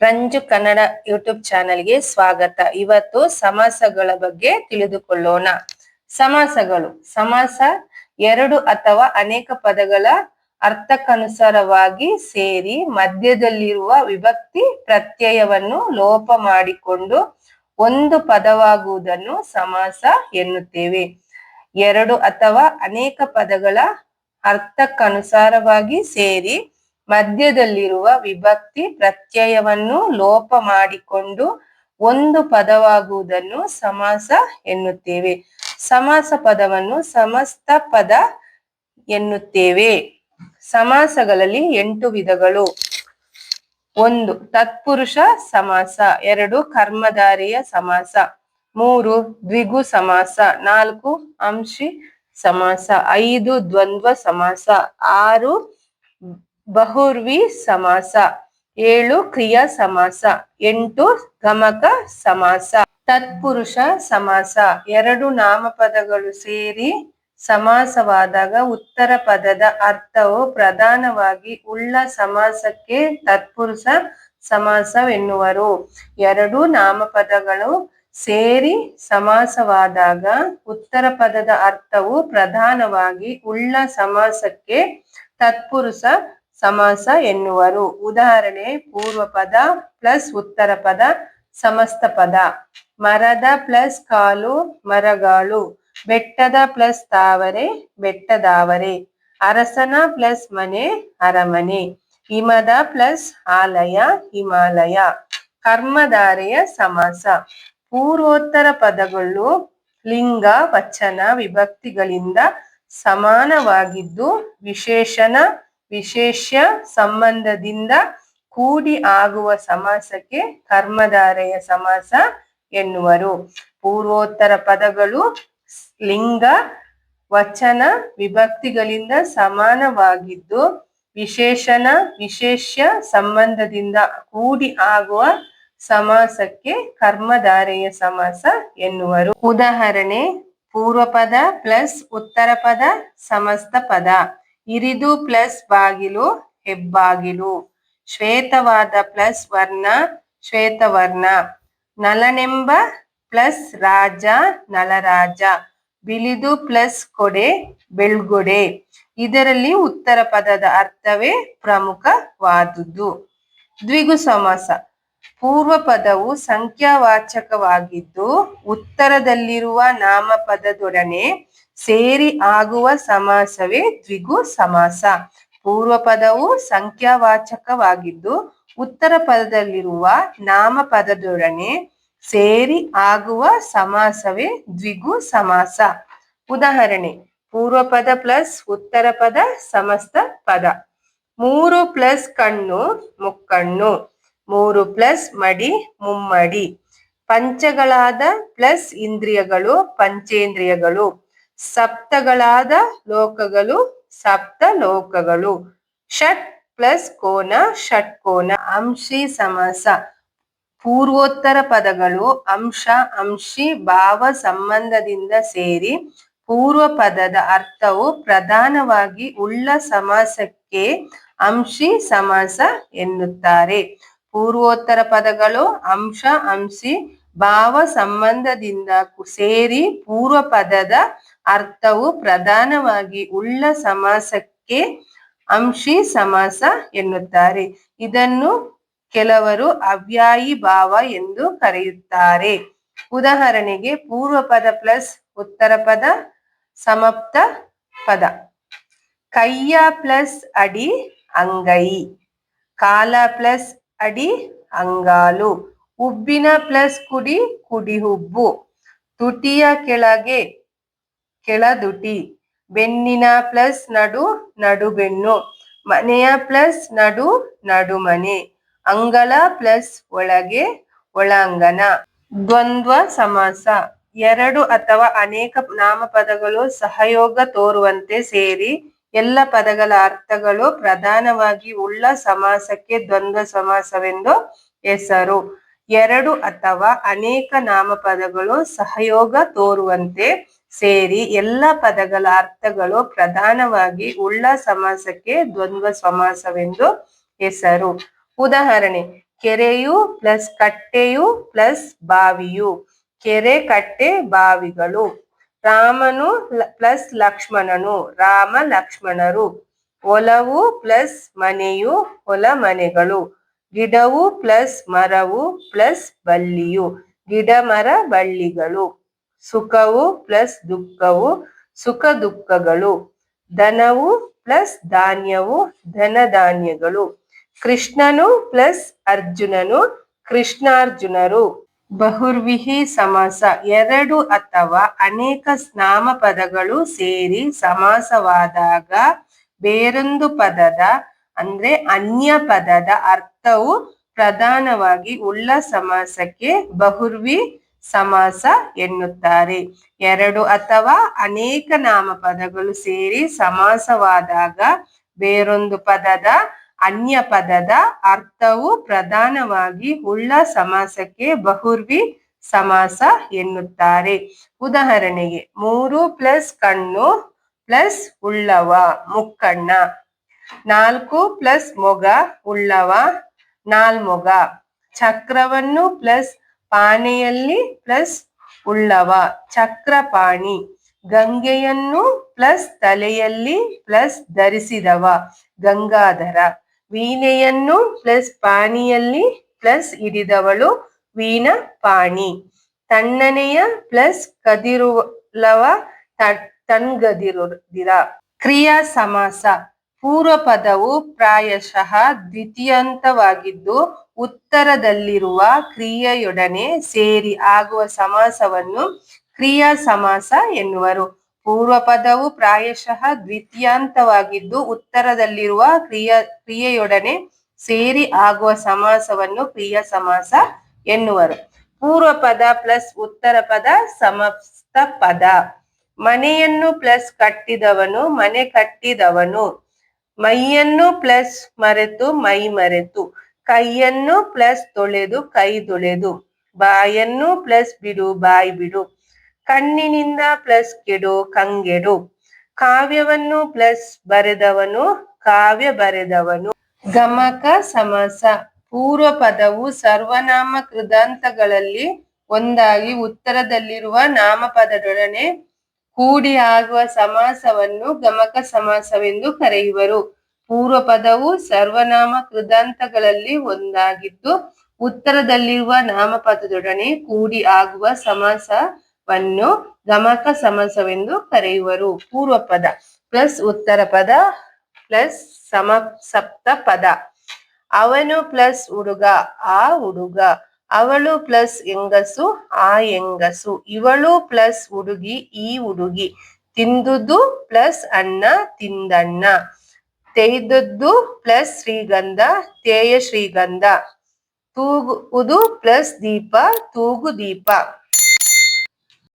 Ranju Kannada YouTube ಚಾನೆಲ್ಗೆ ಸ್ವಾಗತ. ಇವತ್ತು ಸಮಾಸಗಳ ಬಗ್ಗೆ ತಿಳಿದುಕೊಳ್ಳೋಣ. ಸಮಾಸಗಳು, ಸಮಾಸ ಎರಡು ಅಥವಾ ಅನೇಕ ಪದಗಳ ಅರ್ಥಕ್ಕನುಸಾರವಾಗಿ ಸೇರಿ ಮಧ್ಯದಲ್ಲಿರುವ ವಿಭಕ್ತಿ ಪ್ರತ್ಯಯವನ್ನು ಲೋಪ ಮಾಡಿಕೊಂಡು ಒಂದು ಪದವಾಗುವುದನ್ನು ಸಮಾಸ ಎನ್ನುತ್ತೇವೆ. ಎರಡು ಅಥವಾ ಅನೇಕ ಪದಗಳ ಅರ್ಥಕ್ಕನುಸಾರವಾಗಿ ಸೇರಿ ಮಧ್ಯದಲ್ಲಿರುವ ವಿಭಕ್ತಿ ಪ್ರತ್ಯಯವನ್ನು ಲೋಪ ಮಾಡಿಕೊಂಡು ಒಂದು ಪದವಾಗುವುದನ್ನು ಸಮಾಸ ಎನ್ನುತ್ತೇವೆ. ಸಮಾಸ ಪದವನ್ನು ಸಮಸ್ತ ಪದ ಎನ್ನುತ್ತೇವೆ. ಸಮಾಸಗಳಲ್ಲಿ ಎಂಟು ವಿಧಗಳು. ಒಂದು, ತತ್ಪುರುಷ ಸಮಾಸ. ಎರಡು, ಕರ್ಮಧಾರಿಯ ಸಮಾಸ. ಮೂರು, ದ್ವಿಗು ಸಮಾಸ. ನಾಲ್ಕು, ಅಂಶಿ ಸಮಾಸ. ಐದು, ದ್ವಂದ್ವ ಸಮಾಸ. ಆರು ಬಹುರ್ವಿ ಸಮಾಸ. ಏಳು ಕ್ರಿಯಾ ಸಮಾಸ. ಎಂಟು ಗಮಕ ಸಮಾಸ. ತತ್ಪುರುಷ ಸಮಾಸ. ಎರಡು ನಾಮಪದಗಳು ಸೇರಿ ಸಮಾಸವಾದಾಗ ಉತ್ತರ ಪದದ ಅರ್ಥವು ಪ್ರಧಾನವಾಗಿ ಉಳ್ಳ ಸಮಾಸಕ್ಕೆ ತತ್ಪುರುಷ ಸಮಾಸವೆನ್ನುವರು. ಎರಡು ನಾಮಪದಗಳು ಸೇರಿ ಸಮಾಸವಾದಾಗ ಉತ್ತರ ಪದದ ಅರ್ಥವು ಪ್ರಧಾನವಾಗಿ ಉಳ್ಳ ಸಮಾಸಕ್ಕೆ ತತ್ಪುರುಷ ಸಮಾಸ ಎನ್ನುವರು. ಉದಾಹರಣೆ, ಪೂರ್ವ ಪದ ಪ್ಲಸ್ ಉತ್ತರ ಪದ ಸಮಸ್ತ ಪದ. ಮರದ ಪ್ಲಸ್ ಕಾಲು ಮರಗಾಳು. ಬೆಟ್ಟದ ಪ್ಲಸ್ ತಾವರೆ, ಬೆಟ್ಟದಾವರೆ. ಅರಸನ ಪ್ಲಸ್ ಮನೆ, ಅರಮನೆ. ಹಿಮದ ಪ್ಲಸ್ ಆಲಯ, ಹಿಮಾಲಯ. ಕರ್ಮಧಾರೆಯ ಸಮಾಸ. ಪೂರ್ವೋತ್ತರ ಪದಗಳು ಲಿಂಗ, ವಚನ, ವಿಭಕ್ತಿಗಳಿಂದ ಸಮಾನವಾಗಿದ್ದು ವಿಶೇಷಣ ವಿಶೇಷ್ಯ ಸಂಬಂಧದಿಂದ ಕೂಡಿ ಆಗುವ ಸಮಾಸಕ್ಕೆ ಕರ್ಮಧಾರೆಯ ಸಮಾಸ ಎನ್ನುವರು. ಪೂರ್ವೋತ್ತರ ಪದಗಳು ಲಿಂಗ, ವಚನ, ವಿಭಕ್ತಿಗಳಿಂದ ಸಮಾನವಾಗಿದ್ದು, ವಿಶೇಷನ ವಿಶೇಷ ಸಂಬಂಧದಿಂದ ಕೂಡಿ ಆಗುವ ಸಮಾಸಕ್ಕೆ ಕರ್ಮಧಾರೆಯ ಸಮಾಸ ಎನ್ನುವರು. ಉದಾಹರಣೆ ಪೂರ್ವ ಪದ ಪ್ಲಸ್ ಉತ್ತರ ಪದ ಸಮಸ್ತ ಪದ. ಇರಿದು ಪ್ಲಸ್ ಬಾಗಿಲು, ಹೆಬ್ಬಾಗಿಲು. ಶ್ವೇತವಾದ ಪ್ಲಸ್ ವರ್ಣ, ಶ್ವೇತವರ್ಣ. ನಲನೆಂಬ ಪ್ಲಸ್ ರಾಜ, ನಲರಾಜ. ಬಿಳಿದು ಪ್ಲಸ್ ಕೊಡೆ, ಬೆಳ್ಗೊಡೆ. ಇದರಲ್ಲಿ ಉತ್ತರ ಪದದ ಅರ್ಥವೇ ಪ್ರಮುಖವಾದುದು. ದ್ವಿಗು ಸಮಾಸ. ಪೂರ್ವ ಪದವು ಸಂಖ್ಯಾವಾಚಕವಾಗಿದ್ದು, ಉತ್ತರದಲ್ಲಿರುವ ನಾಮಪದದೊಡನೆ ಸೇರಿ ಆಗುವ ಸಮಾಸವೇ ದ್ವಿಗು ಸಮಾಸ. ಪೂರ್ವ ಪದವು ಸಂಖ್ಯಾವಾಚಕವಾಗಿದ್ದು, ಉತ್ತರ ಪದದಲ್ಲಿರುವ ನಾಮಪದದೊಡನೆ ಸೇರಿ ಆಗುವ ಸಮಾಸವೇ ದ್ವಿಗು ಸಮಾಸ. ಉದಾಹರಣೆ ಪೂರ್ವ ಪದ ಪ್ಲಸ್ ಉತ್ತರ ಪದ ಸಮಸ್ತ ಪದ. ಮೂರು ಪ್ಲಸ್ ಕಣ್ಣು, ಮುಕ್ಕಣ್ಣು. ಮೂರು ಪ್ಲಸ್ ಮಡಿ, ಮುಮ್ಮಡಿ. ಪಂಚಗಳಾದ ಪ್ಲಸ್ ಇಂದ್ರಿಯಗಳು, ಪಂಚೇಂದ್ರಿಯಗಳು. ಸಪ್ತಗಳಾದ ಲೋಕಗಳು, ಸಪ್ತ ಲೋಕಗಳು. ಷಟ್ ಪ್ಲಸ್ ಕೋನ ಷಟ್ಕೋನ ಅಂಶಿ, ಸಮಾಸ. ಪೂರ್ವೋತ್ತರ ಪದಗಳು ಅಂಶ, ಅಂಶಿ, ಭಾವ ಸಂಬಂಧದಿಂದ ಸೇರಿ ಪೂರ್ವ ಪದದ ಅರ್ಥವು ಪ್ರಧಾನವಾಗಿ ಉಳ್ಳ ಸಮಾಸಕ್ಕೆ ಅಂಶಿ, ಸಮಾಸ ಎನ್ನುತ್ತಾರೆ. ಪೂರ್ವೋತ್ತರ ಪದಗಳು ಅಂಶ, ಅಂಶಿ, ಭಾವ ಸಂಬಂಧದಿಂದ ಸೇರಿ ಪೂರ್ವ ಪದದ ಅರ್ಥವು ಪ್ರಧಾನವಾಗಿ ಉಳ್ಳ ಸಮಾಸಕ್ಕೆ ಅಂಶಿ ಸಮಾಸ ಎನ್ನುತ್ತಾರೆ. ಇದನ್ನು ಕೆಲವರು ಅವ್ಯಾಯಿ ಭಾವ ಎಂದು ಕರೆಯುತ್ತಾರೆ. ಉದಾಹರಣೆಗೆ ಪೂರ್ವ ಪದ ಪ್ಲಸ್ ಉತ್ತರ ಪದ, ಸಮಪ್ತ ಪದ. ಕೈಯ ಪ್ಲಸ್ ಅಡಿ ಅಂಗೈ, ಕಾಲ ಪ್ಲಸ್ ಅಡಿ ಅಂಗಾಲು. ಉಬ್ಬಿನ ಪ್ಲಸ್ ಕುಡಿ ಕುಡಿ ಹುಬ್ಬು. ತುಟಿಯ ಕೆಳಗೆ ಕೆಳದುಟಿ. ಬೆನ್ನಿನ ಪ್ಲಸ್ ನಡು ನಡುಬೆನ್ನು. ಮನೆಯ ಪ್ಲಸ್ ನಡು ನಡುಮನೆ. ಅಂಗಳ ಪ್ಲಸ್ ಒಳಗೆ ಒಳಾಂಗಣ. ದ್ವಂದ್ವ ಸಮಾಸ. ಎರಡು ಅಥವಾ ಅನೇಕ ನಾಮಪದಗಳು ಸಹಯೋಗ ತೋರುವಂತೆ ಸೇರಿ ಎಲ್ಲ ಪದಗಳ ಅರ್ಥಗಳು ಪ್ರಧಾನವಾಗಿ ಉಳ್ಳ ಸಮಾಸಕ್ಕೆ ದ್ವಂದ್ವ ಸಮಾಸವೆಂದು ಹೆಸರು. ಎರಡು ಅಥವಾ ಅನೇಕ ನಾಮಪದಗಳು ಸಹಯೋಗ ತೋರುವಂತೆ ಸೇರಿ ಎಲ್ಲ ಪದಗಳ ಅರ್ಥಗಳು ಪ್ರಧಾನವಾಗಿ ಉಳ್ಳ ಸಮಾಸಕ್ಕೆ ದ್ವಂದ್ವ ಸಮಾಸವೆಂದು ಹೆಸರು. ಉದಾಹರಣೆ, ಕೆರೆಯು ಪ್ಲಸ್ ಕಟ್ಟೆಯು ಪ್ಲಸ್ ಬಾವಿಯು, ಕೆರೆ ಕಟ್ಟೆ ಬಾವಿಗಳು. ರಾಮನು ಪ್ಲಸ್ ಲಕ್ಷ್ಮಣನು, ರಾಮ ಲಕ್ಷ್ಮಣರು. ಹೊಲವು ಪ್ಲಸ್ ಮನೆಯು ಹೊಲ ಮನೆಗಳು. ಗಿಡವು ಪ್ಲಸ್ ಮರವು ಪ್ಲಸ್ ಬಳ್ಳಿಯು. ಗಿಡ ಮರ ಬಳ್ಳಿಗಳು. ಸುಖವು ಪ್ಲಸ್ ದುಃಖವು ಸುಖ ದುಃಖಗಳು. ಧನವು ಪ್ಲಸ್ ಧಾನ್ಯವು ಧನ ಧಾನ್ಯಗಳು. ಕೃಷ್ಣನು ಪ್ಲಸ್ ಅರ್ಜುನನು ಕೃಷ್ಣಾರ್ಜುನರು. ಬಹುರ್ವಿಹಿ ಸಮಾಸ. ಎರಡು ಅಥವಾ ಅನೇಕ ನಾಮಪದಗಳು ಸೇರಿ ಸಮಾಸವಾದಾಗ ಬೇರೊಂದು ಪದದ, ಅಂದ್ರೆ ಅನ್ಯ ಪದದ ಅರ್ಥವು ಪ್ರಧಾನವಾಗಿ ಉಳ್ಳ ಸಮಾಸಕ್ಕೆ ಬಹುರ್ವಿ ಸಮಾಸ ಎನ್ನುತ್ತಾರೆ. ಎರಡು ಅಥವಾ ಅನೇಕ ನಾಮಪದಗಳು ಸೇರಿ ಸಮಾಸವಾದಾಗ ಬೇರೊಂದು ಪದದ ಅನ್ಯ ಪದದ ಅರ್ಥವು ಪ್ರಧಾನವಾಗಿ ಉಳ್ಳ ಸಮಾಸಕ್ಕೆ ಬಹುರ್ವಿ ಸಮಾಸ ಎನ್ನುತ್ತಾರೆ. ಉದಾಹರಣೆಗೆ, ಮೂರು ಪ್ಲಸ್ ಕಣ್ಣು ಪ್ಲಸ್ ಉಳ್ಳವ, ಮುಕ್ಕಣ್ಣ. ನಾಲ್ಕು ಪ್ಲಸ್ ಮೊಗ ಉಳ್ಳವ, ನಾಲ್ಮೊಗ. ಚಕ್ರವನ್ನು ಪ್ಲಸ್ ಪಾನೆಯಲ್ಲಿ ಪ್ಲಸ್ ಉಳ್ಳವ, ಚಕ್ರಪಾಣಿ. ಗಂಗೆಯನ್ನು ಪ್ಲಸ್ ತಲೆಯಲ್ಲಿ ಪ್ಲಸ್ ಧರಿಸಿದವ, ಗಂಗಾಧರ. ವೀಣೆಯನ್ನು ಪ್ಲಸ್ ಪಾಣಿಯಲ್ಲಿ ಪ್ಲಸ್ ಹಿಡಿದವಳು ವೀಣ ಪಾಣಿ. ತಣ್ಣನೆಯ ಪ್ಲಸ್ ಕದಿರುಲವ ತಣ್ಗದಿರುದಿರ. ಕ್ರಿಯಾ ಸಮಾಸ. ಪೂರ್ವ ಪದವು ಪ್ರಾಯಶಃ ದ್ವಿತೀಯಂತವಾಗಿದ್ದು ಉತ್ತರದಲ್ಲಿರುವ ಕ್ರಿಯೆಯೊಡನೆ ಸೇರಿ ಆಗುವ ಸಮಾಸವನ್ನು ಕ್ರಿಯಾ ಸಮಾಸ ಎನ್ನುವರು. ಪೂರ್ವ ಪದವು ಪ್ರಾಯಶಃ ದ್ವಿತೀಯಾಂತವಾಗಿದ್ದು, ಉತ್ತರದಲ್ಲಿರುವ ಕ್ರಿಯ, ಕ್ರಿಯೆಯೊಡನೆ ಸೇರಿ ಆಗುವ ಸಮಾಸವನ್ನು ಕ್ರಿಯಾ ಸಮಾಸ ಎನ್ನುವರು. ಪೂರ್ವ ಪದ ಪ್ಲಸ್ ಉತ್ತರ ಪದ ಸಮಸ್ತ ಪದ ಮನೆಯನ್ನು ಪ್ಲಸ್ ಕಟ್ಟಿದವನು, ಮನೆ ಕಟ್ಟಿದವನು. ಮೈಯನ್ನು ಪ್ಲಸ್ ಮರೆತು, ಮೈ ಮರೆತು. ಕೈಯನ್ನು ಪ್ಲಸ್ ತೊಳೆದು, ಕೈ ತೊಳೆದು. ಬಾಯನ್ನು ಪ್ಲಸ್ ಬಿಡು, ಬಾಯಿ ಬಿಡು. ಕಣ್ಣಿನಿಂದ ಪ್ಲಸ್ ಕೆಡು, ಕಂಗೆಡು. ಕಾವ್ಯವನ್ನು ಪ್ಲಸ್ ಬರೆದವನು, ಕಾವ್ಯ ಬರೆದವನು. ಗಮಕ ಸಮಾಸ. ಪೂರ್ವ ಪದವು ಸರ್ವನಾಮ ಕೃದಾಂತಗಳಲ್ಲಿ ಒಂದಾಗಿ ಉತ್ತರದಲ್ಲಿರುವ ನಾಮಪದದೊಡನೆ ಕೂಡಿ ಆಗುವ ಸಮಾಸವನ್ನು ಗಮಕ ಸಮಾಸವೆಂದು ಕರೆಯುವರು. ಪೂರ್ವ ಪದವು ಸರ್ವನಾಮ ಕೃದಾಂತಗಳಲ್ಲಿ ಒಂದಾಗಿದ್ದು, ಉತ್ತರದಲ್ಲಿರುವ ನಾಮಪದದೊಡನೆ ಕೂಡಿ ಆಗುವ ಸಮಾಸವನ್ನು ಗಮಕ ಸಮಸವೆಂದು ಕರೆಯುವರು. ಪೂರ್ವ ಪದ ಪ್ಲಸ್ ಉತ್ತರ ಪದ ಪ್ಲಸ್ ಸಮ ಸಪ್ತ ಪದ. ಅವನು ಪ್ಲಸ್ ಹುಡುಗ, ಆ ಹುಡುಗ. ಅವಳು ಪ್ಲಸ್ ಹೆಂಗಸು, ಆ ಹೆಂಗಸು. ಇವಳು ಪ್ಲಸ್ ಹುಡುಗಿ, ಈ ಹುಡುಗಿ. ತಿಂದುದು ಪ್ಲಸ್ ಅನ್ನ ತಿಂದಣ್ಣ. ತೇಯ್ದದ್ದು ಪ್ಲಸ್ ಶ್ರೀಗಂಧ, ತೇಯ ಶ್ರೀಗಂಧ. ತೂಗುವುದು ಪ್ಲಸ್ ದೀಪ ತೂಗು ದೀಪ